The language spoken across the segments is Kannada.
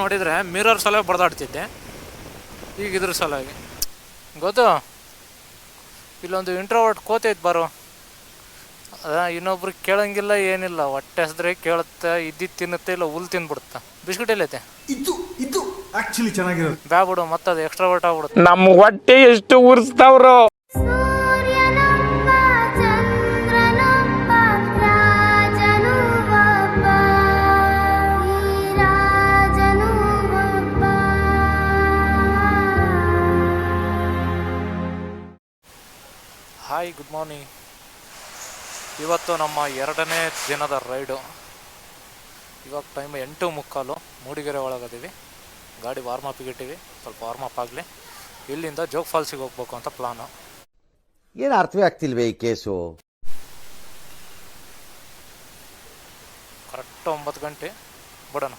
ನೋಡಿದರೆ ಮಿರರ್ ಸಲ ಬಡ್ದಾಡ್ತಿದ್ದೆ. ಈಗ ಇದ್ರ ಸಲುವಾಗಿ ಗೊತ್ತು? ಇಲ್ಲೊಂದು ಇಂಟ್ರೋವರ್ಟ್ ಕೋತೈತೆ ಬರೋ. ಅದ ಇನ್ನೊಬ್ರು ಕೇಳಂಗಿಲ್ಲ ಏನಿಲ್ಲ. ಹೊಟ್ಟೆ ಹಸಿದ್ರೆ ಕೇಳುತ್ತೆ ಇದ್ದಿದ್ದು ತಿನ್ನುತ್ತೆ ಇಲ್ಲ ಹುಲ್ ತಿಂದ್ಬಿಡುತ್ತೆ ಬಿಸ್ಕಿಟ್ ಎಲ್ಲೈತೆ? ಇದು ಇದು ಆಕ್ಚುಲಿ ಚೆನ್ನಾಗಿರೋದು. ಬ್ಯಾ ಬಿಡು ಮತ್ತೆ ಅದು ಎಕ್ಸ್ಟ್ರಾ ಆಗ್ಬಿಡುತ್ತೆ. ನಮ್ಮ ಹೊಟ್ಟೆ ಎಷ್ಟು ಉರ್ಸ್ತಾವ್ರು. ಹಾಯ್ ಗುಡ್ ಮಾರ್ನಿಂಗ್ ಇವತ್ತು ನಮ್ಮ ಎರಡನೇ ದಿನದ ರೈಡು. ಇವಾಗ ಟೈಮ್ ಎಂಟು ಮುಕ್ಕಾಲು ಮೂಡಿಗೆರೆ ಒಳಗದೀವಿ. ಗಾಡಿ ವಾರ್ಮಪ್ಪಿಗೆ ಇಟ್ಟಿವಿ ಸ್ವಲ್ಪ ವಾರ್ಮಪ್ ಆಗಲಿ. ಇಲ್ಲಿಂದ ಜೋಗ್ ಫಾಲ್ಸಿಗೆ ಹೋಗ್ಬೇಕು ಅಂತ ಪ್ಲಾನು ಏನು ಅರ್ಥವೇ ಆಗ್ತಿಲ್ವೇ ಈ ಕೇಸು? ಕರೆಕ್ಟ್ ಒಂಬತ್ತು ಗಂಟೆ ಬಿಡೋಣ.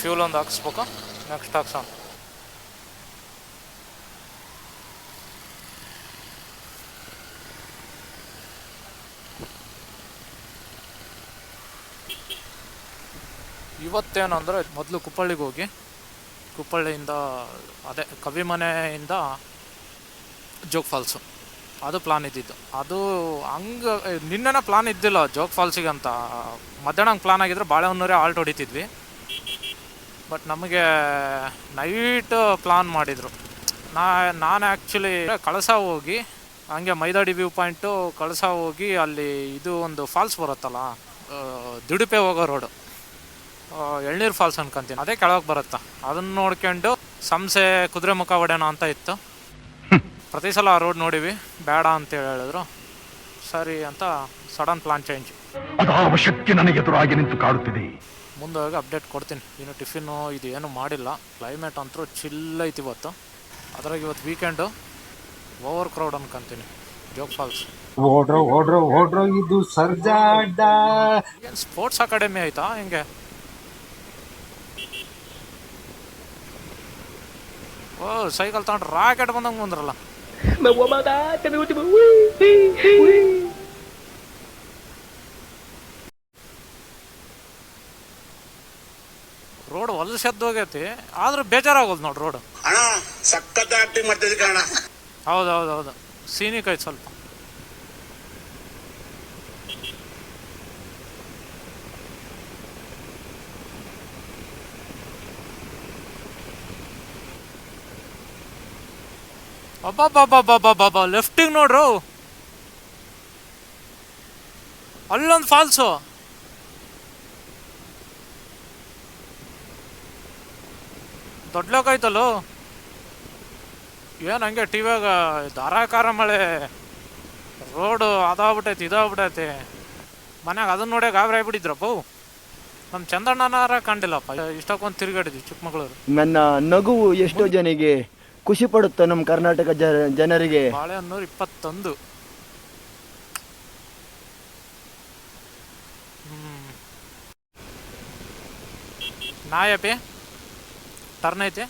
ಫ್ಯೂಲ್ ಒಂದು ಹಾಕ್ಸ್ಬೇಕು ನೆಕ್ಸ್ಟ್ ಹಾಕ್ಸೋಣ ಇವತ್ತೇನಂದ್ರೆ ಮೊದಲು ಕುಪ್ಪಳ್ಳಿಗೆ ಹೋಗಿ, ಕುಪ್ಪಳ್ಳಿಯಿಂದ, ಅದೇ ಕವಿಮನೆಯಿಂದ ಜೋಗ್ ಫಾಲ್ಸು. ಅದು ಪ್ಲಾನ್ ಇದ್ದಿದ್ದು. ಅದು ಹಂಗೆ, ನಿನ್ನೆನೇ ಪ್ಲಾನ್ ಇದ್ದಿಲ್ಲ ಜೋಗ್ ಫಾಲ್ಸಿಗೆ ಅಂತ ಮಧ್ಯಾಹ್ನ ಹಂಗೆ ಪ್ಲಾನ್ ಆಗಿದ್ರೆ ಬಾಳೆಹೊನ್ನೂರೇ ಆಲ್ಟ್ ಹೊಡಿತಿದ್ವಿ. ಬಟ್ ನಮಗೆ ನೈಟ್ ಪ್ಲಾನ್ ಮಾಡಿದರು. ನಾ, ನಾನು ಆ್ಯಕ್ಚುಲಿ ಕಳಸ ಹೋಗಿ, ಹಂಗೆ ಮೈದಾಡಿ ವ್ಯೂ ಪಾಯಿಂಟು ಕಳಸ ಹೋಗಿ ಅಲ್ಲಿ ಇದು ಒಂದು ಫಾಲ್ಸ್ ಬರುತ್ತಲ್ಲ ದುಡುಪೆ ಹೋಗೋ ರೋಡು ಎಳ್ನೀರು ಫಾಲ್ಸ್ ಅನ್ಕೊಂತೀನಿ. ಅದೇ ಕೆಳಗೆ ಬರುತ್ತಾ. ಅದನ್ನು ನೋಡ್ಕೊಂಡು ಸಂಸೆ ಕುದುರೆ ಮುಖ ಅಂತ ಇತ್ತು. ಪ್ರತಿ ಸಲ ಆ ರೋಡ್ ನೋಡಿವಿ. ಬೇಡ ಅಂತ ಹೇಳಿದ್ರು. ಸರಿ ಅಂತ ಸಡನ್ ಪ್ಲಾನ್ ಚೇಂಜ್ ಅದಾವ ಶಕ್ತಿ ನನಗೆ ಎದುರಾಗಿ ನಿಂತು ಕಾಡುತ್ತಿದೆ. ಮುಂದಾಗ ಅಪ್ಡೇಟ್ ಕೊಡ್ತೀನಿ. ಇನ್ನು ಟಿಫಿನ್ನು ಇದು ಏನು ಮಾಡಿಲ್ಲ. ಕ್ಲೈಮೇಟ್ ಅಂತೂ ಚಿಲ್ ಐತಿ ಇವತ್ತು. ಅದ್ರಾಗ ಇವತ್ತು ವೀಕೆಂಡು ಓವರ್ ಕ್ರೌಡ್ ಅನ್ಕೊಂತೀನಿ. ಜೋಗ್ ಫಾಲ್ಸ್ ಓಡ್ರೋ ಓಡ್ರೋ ಓಡ್ರೋ ಇದು ಸರ್ಜಾಡ ಏನು ಸ್ಪೋರ್ಟ್ಸ್ ಅಕಾಡೆಮಿ ಆಯ್ತಾ ಹೆಂಗೆ? ಓ ಸೈಕಲ್ ತಗೊಂಡು ರಾಕೆಟ್ ಬಂದಂಗೆ ಬಂದ್ರಲ್ಲ. ಹೊಲಸೆದ್ದು ಹೋಗೈತಿ ಆದ್ರೂ ಬೇಜಾರಾಗೋದು ನೋಡಿ ರೋಡ್ ಅಣ್ಣ ಸಖತ್ ಆಕ್ಟಿಂಗ್ ಮಾಡ್ತಿದ್ದೆ ಕಣ ಹೌದು ಹೌದು ಹೌದು ಸೀನಿಕ್ ಐತೆ ಸ್ವಲ್ಪ. ಅಬ್ಬಬ್ಬಬ್ಬಬ್ಬಬ್ಬಬ್ಬ ಲೆಫ್ಟಿಗೆ ನೋಡ್ರು. ಅಲ್ಲೊಂದು ಫಾಲ್ಸು ದೊಡ್ಡಲೋಕಾಯ್ತಲ್ಲೋ ಏನು ಹಂಗೆ ಟಿವ್ಯಾಗ ಧಾರಾಕಾರ ಮಳೆ ರೋಡು ಅದಾಗ್ಬಿಟ್ಟೈತಿ ಇದಾಗ್ಬಿಟ್ಟೈತಿ. ಮನ್ಯಾಗ ಅದನ್ನ ನೋಡ್ಯಾಗ ಗಾಬರಿ ಆಗ್ಬಿಟ್ಟಿದ್ರಪ್ಪ. ನಮ್ಮ ಚಂದಣ್ಣನಾರ ಕಂಡಿಲ್ಲಪ್ಪ ಇಷ್ಟಕ್ಕೊಂದು ತಿರುಗಾಡಿದ್ವಿ ಚಿಕ್ಕಮಗಳೂರು. ನನ್ನ ನಗುವು ಎಷ್ಟೋ ಜನಿಗೆ ಖುಷಿ ಪಡುತ್ತೆ ನಮ್ಮ ಕರ್ನಾಟಕ ಜನ ಜನರಿಗೆ? ಬಾಳೆಹನ್ನೂರು ಇಪ್ಪತ್ತೊಂದು. ಹ್ಮ್. ನಾಯಪಿ ಟರ್ನ್ ಐತೆ.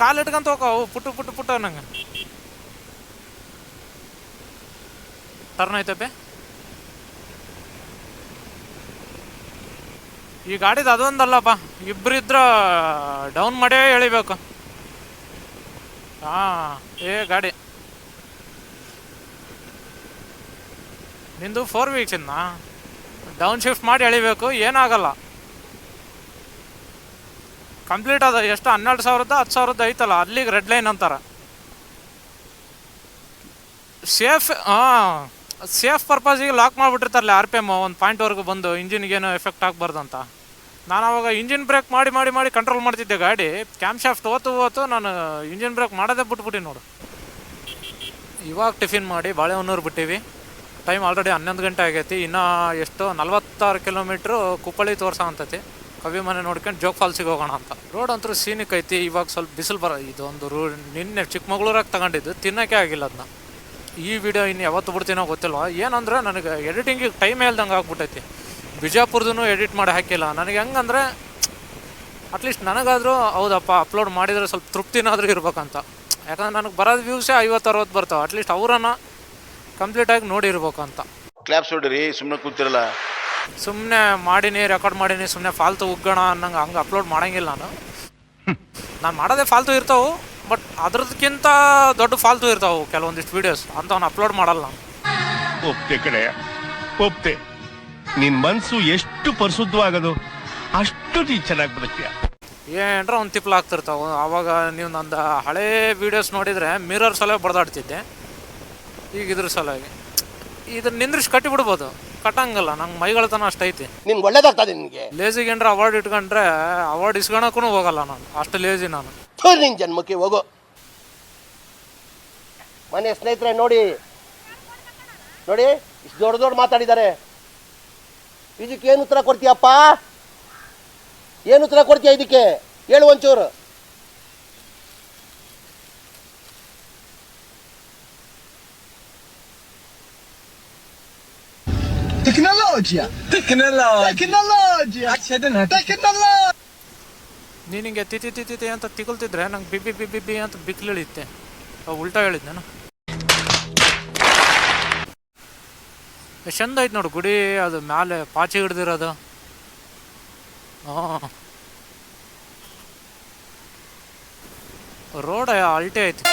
ಕಾಲು ಇಟ್ಕೊಂತ ಹೋಗವು ಪುಟ್ಟು ಪುಟ್ಟು, ಪುಟ್ಟ ನಂಗೆ ಟರ್ನ್ ಐತಪ್ಪೆ ಈ ಗಾಡಿದು ಅದೊಂದಲ್ಲಪ್ಪ ಇಬ್ಬರಿದ್ರ ಡೌನ್ ಮಾಡೇ ಎಳಿಬೇಕು. ಹಾ ಏ, ಗಾಡಿ. ನಿಂದು ಫೋರ್ ವೀಕ್ಸ್ ಇನ್ನ ಡೌನ್ ಶಿಫ್ಟ್ ಮಾಡಿ ಎಳಿಬೇಕು, ಏನಾಗಲ್ಲ. ಕಂಪ್ಲೀಟ್ ಅದ ಎಷ್ಟು ಹನ್ನೆರಡು ಸಾವಿರದ ಹತ್ತು ಸಾವಿರದ ಐತಲ್ಲ, ಅಲ್ಲಿಗೆ ರೆಡ್ ಲೈನ್ ಅಂತಾರೆ. ಸೇಫ್, ಹಾಂ, ಸೇಫ್ ಪರ್ಪಸಿಗೆ ಲಾಕ್ ಮಾಡಿಬಿಟ್ಟಿರ್ತಾರಲ್ಲ ಆರ್ ಪಿ ಎಂ ಒಂದು ಪಾಯಿಂಟ್ವರೆಗೂ ಬಂದು ಇಂಜಿನ್ಗೇನು ಎಫೆಕ್ಟ್ ಆಗಬಾರ್ದು ಅಂತ. ನಾನು ಅವಾಗ ಇಂಜಿನ್ ಬ್ರೇಕ್ ಮಾಡಿ ಮಾಡಿ ಮಾಡಿ ಕಂಟ್ರೋಲ್ ಮಾಡ್ತಿದ್ದೆ ಗಾಡಿ ಕ್ಯಾಮ್ ಶಾಫ್ಟ್ ಓತು ಓತು ನಾನು ಇಂಜಿನ್ ಬ್ರೇಕ್ ಮಾಡೋದೇ ಬಿಟ್ಬಿಟ್ಟು ನೋಡು. ಇವಾಗ ಟಿಫಿನ್ ಮಾಡಿ, ಬಾಳೆಹೊನ್ನೂರು ಬಿಟ್ಟಿವಿ. ಟೈಮ್ ಆಲ್ರೆಡಿ ಹನ್ನೊಂದು ಗಂಟೆ ಆಗೈತಿ, ಇನ್ನೂ ಎಷ್ಟು ನಲ್ವತ್ತಾರು ಕಿಲೋಮೀಟ್ರು ಕುಪ್ಪಳ್ಳಿ ತೋರ್ಸೋ ಅಂತೈತಿ. ಕವಿ ಮನೆ ನೋಡ್ಕೊಂಡು ಜೋಗ್ ಫಾಲ್ಸಿಗೆ ಹೋಗೋಣ ಅಂತ. ರೋಡ್ ಅಂತೂ ಸೀನಿಕ್ ಐತಿ, ಇವಾಗ ಸ್ವಲ್ಪ ಬಿಸಿಲು ಬರ ಇದೊಂದು ರೂ ನಿನ್ನೆ ಚಿಕ್ಕಮಗಳೂರಾಗ ತಗೊಂಡಿದ್ದು, ತಿನ್ನೋಕ್ಕೆ ಆಗಿಲ್ಲ ಅದನ್ನ ಈ ವಿಡಿಯೋ ಇನ್ನು ಯಾವತ್ತು ಬಿಡ್ತೀನೋ ಗೊತ್ತಿಲ್ವ? ಏನಂದ್ರೆ ನನಗೆ ಎಡಿಟಿಂಗಿಗೆ ಟೈಮ್ ಹೇಳ್ದಂಗೆ ಆಗ್ಬಿಟ್ಟೈತಿ. ಬಿಜಾಪುರದೂ ಎಡಿಟ್ ಮಾಡಿ ಹಾಕಿಲ್ಲ. ನನಗೆ ಹೆಂಗಂದ್ರೆ ಅಟ್ಲೀಸ್ಟ್ ನನಗಾದರೂ ಹೌದಪ್ಪ ಅಪ್ಲೋಡ್ ಮಾಡಿದರೆ ಸ್ವಲ್ಪ ತೃಪ್ತಿನಾದರೂ ಇರ್ಬೇಕಂತ. ಯಾಕಂದ್ರೆ ನನಗೆ ಬರೋದು ವ್ಯೂಸೇ ಐವತ್ತು ಅರವತ್ತು ಬರ್ತಾವೆ. ಅಟ್ಲೀಸ್ಟ್ ಅವರನ್ನು ಕಂಪ್ಲೀಟಾಗಿ ನೋಡಿರ್ಬೇಕಂತ. ಕ್ಲಾಪ್ಸ್ ನೋಡಿರಿ ಸುಮ್ಮನೆ ಕೂತಿರಲ್ಲ. ಸುಮ್ಮನೆ ಮಾಡೀನಿ ರೆಕಾರ್ಡ್ ಮಾಡೀನಿ ಸುಮ್ಮನೆ ಫಾಲ್ತು ಉಗ್ಗೋಣ ಅನ್ನಂಗೆ ಹಂಗೆ ಅಪ್ಲೋಡ್ ಮಾಡೋಂಗಿಲ್ಲ ನಾನು. ನಾನು ಮಾಡೋದೇ ಫಾಲ್ತು ಇರ್ತಾವೆ ಬಟ್ ಅದ್ರದಕ್ಕಿಂತ ದೊಡ್ಡ ಫಾಲ್ತು ಇರ್ತಾವೆ ಕೆಲವೊಂದಿಷ್ಟು ವೀಡಿಯೋಸ್ ಅಂಥವ್ನ ಅಪ್ಲೋಡ್ ಮಾಡಲ್ಲ ನಾನು. ಒಪ್ತೆ ಕಡೆ ಒಪ್ತೆ. ನಿನ್ನ ಮನಸ್ಸು ಎಷ್ಟು ಪರಿಶುದ್ಧವಾಗದು ಅಷ್ಟು ನೀ ಚೆನ್ನಾಗಿ ಬದುಕ್ತೀಯ. ಏನರ ಒಂದು ತಿಪ್ಪಲು ಆಗ್ತಿರ್ತಾವೆ. ಆವಾಗ ನೀವು ನಂದು ಹಳೇ ವೀಡಿಯೋಸ್ ನೋಡಿದರೆ ಮಿರರ್ ಸಲ ಬಡ್ದಾಡ್ತಿದ್ದೆ. ಈಗ ಇದ್ರ ಸಲುವಾಗಿ ಇದನ್ನ ನಿಂದ್ರಿಸಿ ಕಟ್ಟಿ ಬಿಡ್ಬೋದು. ಕಟ್ಟಂಗಲ್ಲ ನಂಗೆ ಮೈಗಳತನ ಅಷ್ಟೈತಿ ನಿಮ್ಗೆ ಒಳ್ಳೇದಾಗ್ತದೆ ನಿಮಗೆ? ಲೇಜಿ ಏನ್ರ ಅವಾರ್ಡ್ ಇಟ್ಕೊಂಡ್ರೆ ಅವಾರ್ಡ್ ಇಸ್ಕೊಳಕ್ಕೂ ಹೋಗಲ್ಲ ನಾನು. ಅಷ್ಟು ಲೇಜಿ ನಾನು. ನಿನ್ ಜನ್ಮಕ್ಕೆ ಹೋಗು. ಮನೆ ಸ್ನೇಹಿತರೆ ನೋಡಿ. ನೋಡಿ ಇಷ್ಟು ದೊಡ್ಡ ದೊಡ್ಡ ಮಾತಾಡಿದ್ದಾರೆ. ಇದಕ್ಕೆ ಏನು ಉತ್ತರ ಕೊಡ್ತೀಯಪ್ಪ? ಏನು ಉತ್ತರ ಕೊಡ್ತೀಯ ಇದಕ್ಕೆ? ಹೇಳು ಒಂಚೂರು. ನೀನು ಹಿಂಗೆ ತಿತಿ ತಿತಿ ಅಂತ ತಿಗುಲ್ತಿದ್ರೆ ನಂಗೆ ಬಿಬ್ಬಿ ಬಿಬ್ಬಿ ಬಿ ಅಂತ ಬಿಕ್ಲಿಳಿತ್ತೆ. ಉಲ್ಟಾ ಹೇಳಿದ್ ನಾನು. ಎಷ್ಟ್ ಚಂದ ಐತೆ ನೋಡು ಗುಡಿ ಅದು ಮ್ಯಾಲೆ ಪಾಚಿ ಹಿಡ್ದಿರೋದು. ಹಾಂ ರೋಡ್ ಅಲ್ಟೆ ಐತಿ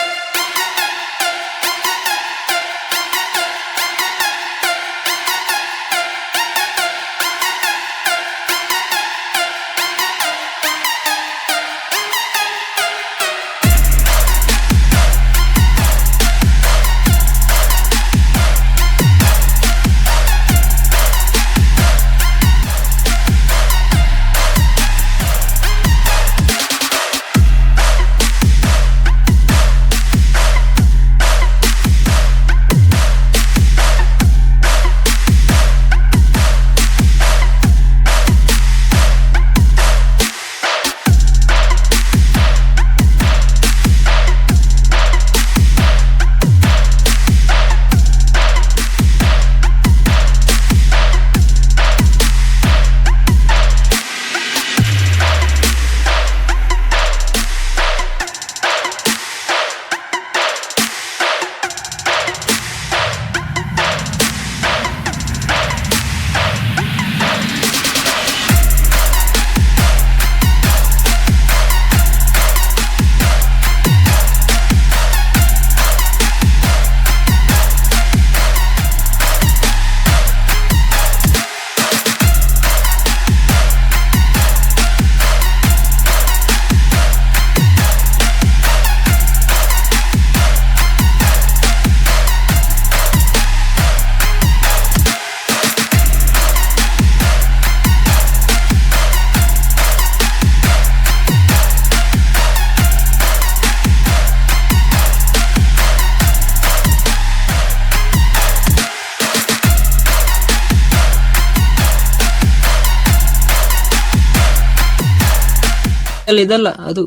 ಇದಲ್ಲ, ಅದು.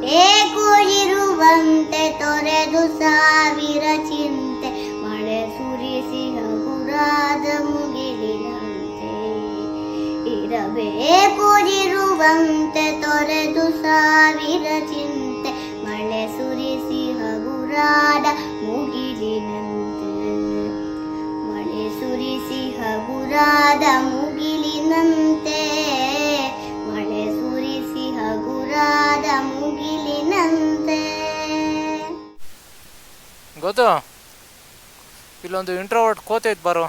ಬೇಕು ಇರುವಂತೆ ತೊರೆದು ಸಾವಿರ ಚಿಂತೆ, ಮಳೆ ಸುರಿಸಿ ಹಗುರಾದ ಮುಗಿಲಿನಂತೆ. ಇರಬೇಕು ಇರುವಂತೆ ತೊರೆದು ಸಾವಿರ ಚಿಂತೆ, ಮಳೆ ಸುರಿಸಿ ಹಗುರಾದ ಮುಗಿಲಿನಂತೆ. ಮಳೆ ಸುರಿಸಿ ಹಗುರಾದ ಮುಗಿಲಿನಂತೆ. ಗೊತ್ತು ಇಲ್ಲೊಂದು ಇಂಟ್ರೋವರ್ಟ್ ಕೋತೆ ಐತೆ ಬಾರು.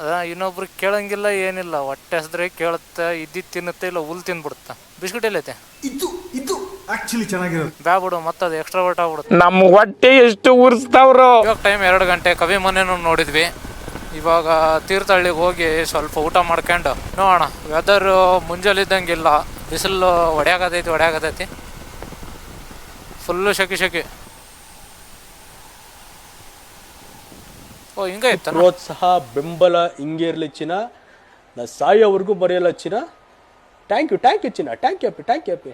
ಅದ ಇನ್ನೊಬ್ರಿಗೆ ಕೇಳಂಗಿಲ್ಲ ಏನಿಲ್ಲ. ಹೊಟ್ಟೆ ಹಸಿದ್ರೆ ಕೇಳುತ್ತೆ ಇದ್ದಿದ್ದು ತಿನ್ನುತ್ತೆ ಇಲ್ಲ ಹುಲ್ ತಿನ್ಬಿಡುತ್ತೆ. ಬಿಸ್ಕಿಟ್ ಎಲ್ಲೈತೆ ಇದು ಇದು ಆಕ್ಚುಲಿ ಚೆನ್ನಾಗಿರೋದು. ಬ್ಯಾ ಬಿಡು ಮತ್ತದು ಎಕ್ಸ್ಟ್ರಾವರ್ಟ್ ಆಗ್ಬಿಡುತ್ತೆ. ನಮ್ಮ ಹೊಟ್ಟೆ ಎಷ್ಟು ಉರಿಸ್ತಾವ್ರು. ಇವಾಗ ಟೈಮ್ ಎರಡು ಗಂಟೆ ಕವಿ ಮನೆನೂ ನೋಡಿದ್ವಿ. ಇವಾಗ ತೀರ್ಥಹಳ್ಳಿಗೆ ಹೋಗಿ ಸ್ವಲ್ಪ ಊಟ ಮಾಡ್ಕೊಂಡು ನೋಡೋಣ. ವೆದರ್ ಮುಂಜಾಲಿದ್ದಂಗಿಲ್ಲ. ಬಿಸಿಲು ಹೊಡೆಯಾಗತೈತಿ ಹೊಡೆಯಾಗತೈತಿ ಫುಲ್ಲು ಶಕಿ ಶೆಕೆ. ಪ್ರೋತ್ಸಾಹ, ಬೆಂಬಲ, ಹಿಂಗೆ ಇರಲಿ ಚಿನ್ನ. ನಾ ಸಾಯೋವರೆಗೂ ಬರೆಯಲ್ಲ ಚಿನ್ನ. ಥ್ಯಾಂಕ್ ಯು ಥ್ಯಾಂಕ್ ಯು ಚಿನ್ನ. ಥ್ಯಾಂಕ್ ಯು ಅಪ್ಪಿ ಥ್ಯಾಂಕ್ ಯು ಅಪ್ಪಿ